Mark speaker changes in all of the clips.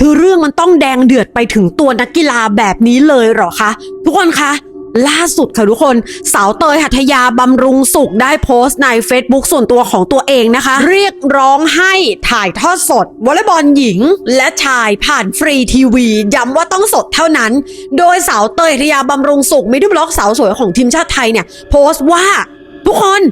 Speaker 1: คือเรื่องมันต้องแดงเดือดไปถึงตัวนักกีฬาแบบนี้เลยเหรอคะ ทุกคนคะ ล่าสุดค่ะทุกคน สาวเตยหัทยาบำรุงสุขได้โพสต์ใน Facebook ส่วนตัวของตัวเองนะคะ เรียกร้องให้ถ่ายทอดสดวอลเลย์บอลหญิง และชายผ่านฟรีทีวีย้ำว่าต้องสดเท่านั้น โดยสาวเตยหัทยาบำรุงสุขมิดเดิลบล็อกสาวสวยของทีมชาติไทยเนี่ยโพสต์ว่าทุกคน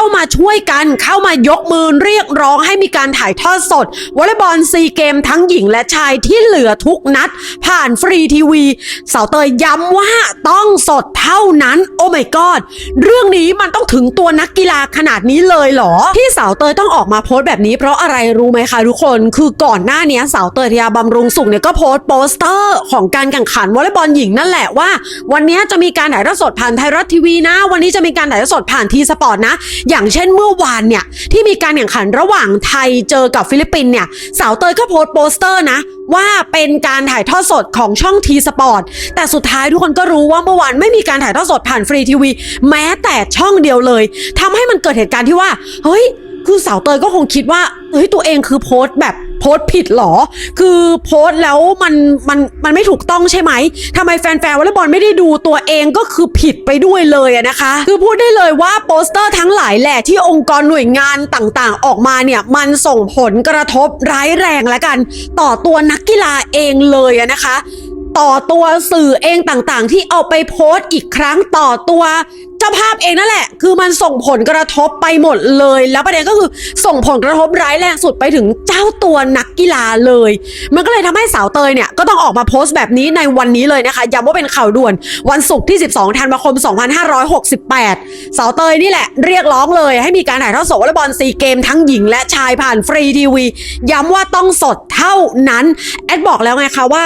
Speaker 1: เข้ามาช่วยกันเข้ามายกมือเรียกร้องให้มีการถ่ายทอดสดวอลเลย์บอลซีเกมทั้งหญิงและชายที่เหลือทุกนัด ผ่านฟรีทีวีสาวเตยย้ำว่าต้องสดเท่านั้น โอ้ my god เรื่องนี้มันต้องถึงตัวนักกีฬาขนาดนี้เลยเหรอ ที่สาวเตยต้องออกมาโพสต์แบบนี้เพราะอะไรรู้ไหมคะทุกคนคือก่อนหน้านี้สาวเตยทยาบำรุงสุขเนี่ยก็โพสต์โปสเตอร์ของการแข่งขันวอลเลย์บอลหญิงนั่นแหละว่า วันนี้จะมีการถ่ายทอดสดผ่านไทยรัฐทีวีนะ วันนี้จะมีการถ่ายทอดสดผ่านทีสปอร์ตนะอย่างเช่นเมื่อวานเนี่ยที่มีการแข่งขันระหว่างไทยเจอกับฟิลิปปินเนี่ยสาวเตยก็โพสต์โปสเตอร์นะ ว่าเป็นการถ่ายทอดสดของช่องทีสปอร์ตแต่สุดท้ายทุกคนก็รู้ว่าเมื่อวานไม่มีการถ่ายทอดสดผ่านฟรีทีวีแม้แต่ช่องเดียวเลยทำให้มันเกิดเหตุการณ์ที่ว่าเฮ้ย คือสาวเตยก็คงคิดว่าเฮ้ยตัวเองคือโพสต์แบบโพสต์ผิดเหรอ คือโพสต์แล้วมันมันมันไม่ถูกต้องใช่ไหมทำไมแฟนๆวอลเลย์บอลไม่ได้ดูตัวเองก็คือผิดไปด้วยเลยอะนะคะ คือพูดได้เลยว่าโปสเตอร์ทั้งหลายแหละที่องค์กรหน่วยงานต่างๆ ออกมาเนี่ยมันส่งผลกระทบร้ายแรงแล้วกัน ต่อตัวนักกีฬาเองเลยอะนะคะต่อตัวสื่อเองต่างๆ ที่เอาไปโพสต์อีกครั้งต่อตัวาภาพเองนั่นแหละ คือมันส่งผลกระทบไปหมดเลย แล้วประเด็นก็คือส่งผลกระทบร้ายแรงสุดไปถึงเจ้าตัวนักกีฬาเลย มันก็เลยทำให้สาวเตยเนี่ยก็ต้องออกมาโพสต์แบบนี้ในวันนี้เลยนะคะย้ำว่าเป็นข่าวด่วน วันศุกร์ที่ 12 ธันวาคม 2568 สาวเตยนี่แหละ เรียกร้องเลย ให้มีการถ่ายทอดสดวอลเลย์บอลซีเกมทั้งหญิงและชายผ่านฟรีทีวีย้ำว่าต้องสดเท่านั้นแอดบอกแล้วไงคะว่า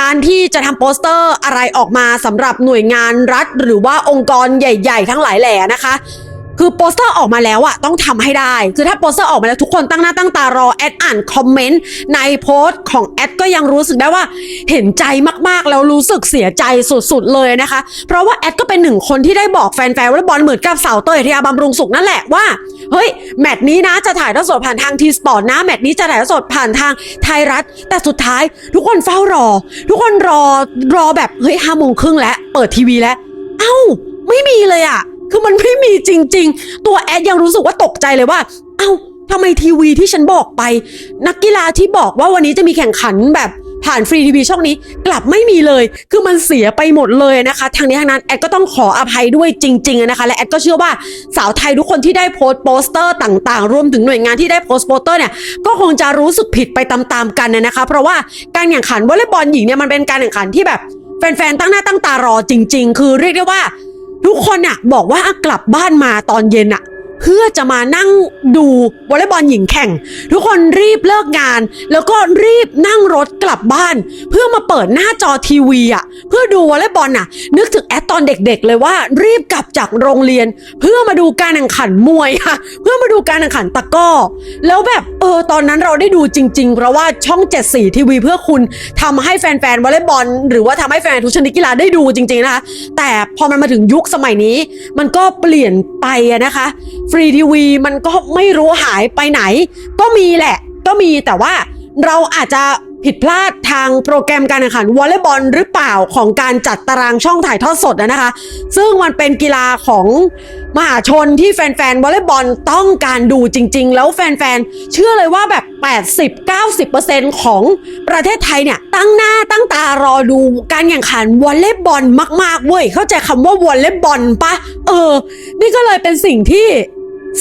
Speaker 1: การที่จะทำโปสเตอร์อะไรออกมาสำหรับหน่วยงานรัฐ หรือว่าองค์กรใหญ่ๆทั้งหลายแหล่นะคะ คือโปสเตอร์ออกมาแล้วอะต้องทำให้ได้ คือถ้าโปสเตอร์ออกมาแล้วทุกคนตั้งหน้าตั้งตารอแอดอ่านคอมเมนต์ในโพสต์ของแอดก็ยังรู้สึกได้ว่าเห็นใจมากๆ แล้วรู้สึกเสียใจสุดๆเลยนะคะ เพราะว่าแอดก็เป็นหนึ่งคนที่ได้บอกแฟนๆวอลเลย์บอลเหมือนกับสาวเตยทยาบำรุงสุขนั่นแหละว่าเฮ้ยแมตช์นี้นะจะถ่ายทอดสดผ่านทางทีสปอร์ตนะแมตช์นี้จะถ่ายทอดสดผ่านทางไทยรัฐ แต่สุดท้ายทุกคนเฝ้ารอ ทุกคนรอรอแบบเฮ้ยห้าโมงครึ่งแล้วเปิดทีวีแล้ว เอ้า ไม่มีเลยอะคือมันไม่มีจริง ๆ ตัวแอดยังรู้สึกว่าตกใจเลยว่า เอ้าทำไมทีวีที่ฉันบอกไป นักกีฬาที่บอกว่าวันนี้จะมีแข่งขันแบบผ่านฟรีทีวีช่องนี้กลับไม่มีเลย คือมันเสียไปหมดเลยนะคะ ทางนี้ทางนั้นแอดก็ต้องขออภัยด้วยจริงๆนะคะ และแอดก็เชื่อว่าสาวไทยทุกคนที่ได้โพสต์โปสเตอร์ต่างๆ รวมถึงหน่วยงานที่ได้โพสต์โปสเตอร์เนี่ยก็คงจะรู้สึกผิดไปตามๆกันนะคะ เพราะว่าการแข่งขันวอลเลย์บอลหญิงเนี่ยมันเป็นการแข่งขันที่แบบแฟนๆตั้งหน้าตั้งตารอจริง ๆ คือเรียกได้ว่า ทุกคนอะบอกว่ากลับบ้านมาตอนเย็นอะ เพื่อจะมานั่งดูวอลเลย์บอลหญิงแข่ง ทุกคนรีบเลิกงาน แล้วก็รีบนั่งรถกลับบ้าน เพื่อมาเปิดหน้าจอทีวีอะเพื่อดูวอลเลย์บอลอะนึกถึงแอดตอนเด็กๆ เลยว่า รีบกลับจากโรงเรียน เพื่อมาดูการแข่งขันมวยค่ะ เพื่อมาดูการแข่งขันตะก้อ แล้วแบบเออตอนนั้นเราได้ดูจริง ๆ เพราะว่าช่อง 7 สีทีวีเพื่อคุณทำให้แฟนๆวอลเลย์บอล หรือว่าทำให้แฟนทุกชนิดกีฬาได้ดูจริงๆนะคะแต่พอมันมาถึงยุคสมัยนี้ มันก็เปลี่ยนไปนะคะฟรีทีวีมันก็ไม่รู้หายไปไหน ก็มีแหละ ก็มีแต่ว่าเราอาจจะผิดพลาดทางโปรแกรมการแข่งขันวอลเลย์บอลหรือเปล่าของการจัดตารางช่องถ่ายทอดสดนะคะ ซึ่งมันเป็นกีฬาของมหาชนที่แฟนๆวอลเลย์บอลต้องการดูจริง ๆ แล้วแฟนๆ เชื่อเลยว่าแบบ 80-90%ของประเทศไทยเนี่ย ตั้งหน้าตั้งตารอดูการแข่งขันวอลเลย์บอลมากๆเว้ยเข้าใจคำว่าวอลเลย์บอลปะเออ นี่ก็เลยเป็นสิ่งที่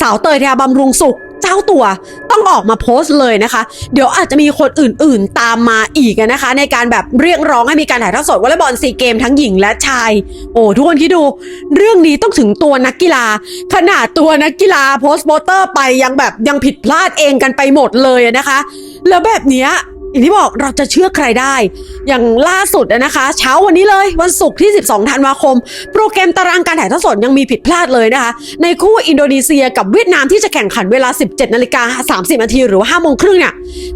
Speaker 1: สาวเตยทยาบำรุงสุข เจ้าตัวต้องออกมาโพสต์เลยนะคะ เดี๋ยวอาจจะมีคนอื่นๆตามมาอีกนะคะ ในการแบบเรียกร้องให้มีการถ่ายทอดสดวอลเลย์บอลซีเกมทั้งหญิงและชาย โอ้ทุกคนคิดดู เรื่องนี้ต้องถึงตัวนักกีฬา ขนาดตัวนักกีฬาโพสต์โปเตอร์ไปยังแบบยังผิดพลาดเองกันไปหมดเลยนะคะ แล้วแบบเนี้ย อย่างที่บอกเราจะเชื่อใครได้ อย่างล่าสุดนะคะ เช้าวันนี้เลยวันศุกร์ที่ 12 ธันวาคม โปรแกรมตารางการถ่ายทอดสดยังมีผิดพลาดเลยนะคะ ในคู่อินโดนีเซียกับเวียดนามที่จะแข่งขันเวลา 17นาฬิกา30นาทีหรือว่า5โมงครึ่งเนี่ย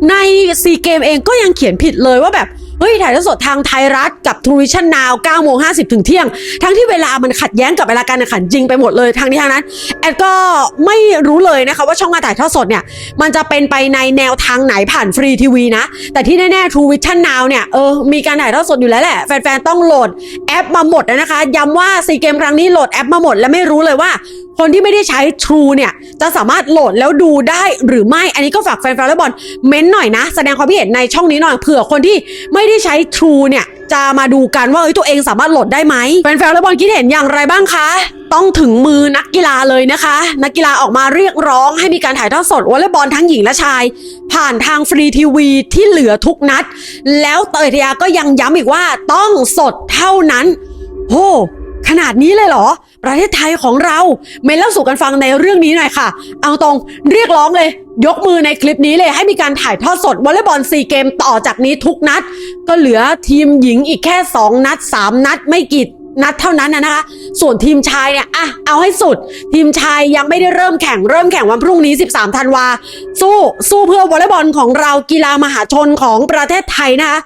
Speaker 1: ในซีเกมเองก็ยังเขียนผิดเลยว่าแบบ เฮ้ยถ่ายทอดสดทางไทยรัฐกับ True Vision Now 9โมง50 ถึงเที่ยง ทั้งที่เวลามันขัดแย้งกับเวลาการแข่งขันจริงไปหมดเลยทางนี้ทางนั้นแอดก็ไม่รู้เลยนะคะว่าช่องการถ่ายทอดสดเนี่ยมันจะเป็นไปในแนวทางไหนผ่านฟรีทีวีนะ แต่ที่แน่ๆ True Vision Now เนี่ยเออมีการถ่ายทอดสดอยู่แล้วแหละแฟนๆต้องโหลดแอปมาหมดนะคะ ย้ำว่าซีเกมครั้งนี้โหลดแอปมาหมด และไม่รู้เลยว่า คนที่ไม่ได้ใช้ True เนี่ย จะสามารถโหลดแล้วดูได้หรือไม่ อันนี้ก็ฝากแฟนๆวอร์บอลเม้นหน่อยนะ แสดงความคิดเห็นในช่องนี้หน่อยเผื่อคนที่ไม่ได้ใช้ True เนี่ย จะมาดูกันว่าเอ้ยตัวเองสามารถโหลดได้ไหมแฟนๆวอลเลย์บอลคิดเห็นอย่างไรบ้างคะ ต้องถึงมือนักกีฬาเลยนะคะ นักกีฬาออกมาเรียกร้องให้มีการถ่ายทอดสดวอลเลย์บอลทั้งหญิงและชาย ผ่านทางฟรีทีวีที่เหลือทุกนัด แล้วเตยทยาก็ยังย้ำอีกว่าต้องสดเท่านั้นโหขนาดนี้เลยเหรอ ประเทศไทยของเราเมนเล่าสู่กันฟังในเรื่องนี้หน่อยค่ะ เอาตรงเรียกร้องเลย ยกมือในคลิปนี้เลยให้มีการถ่ายทอดสดวอลเลย์บอลซีเกมต่อจากนี้ทุกนัด ก็เหลือทีมหญิงอีกแค่ 2 นัด 3 นัดไม่กี่นัดเท่านั้นนะนะคะ ส่วนทีมชายเนี่ยอะเอาให้สุด ทีมชายยังไม่ได้เริ่มแข่งเริ่มแข่งวันพรุ่งนี้ 13 ธันวาสู้สู้เพื่อวอลเลย์บอลของเรากีฬามหาชนของประเทศไทยนะคะ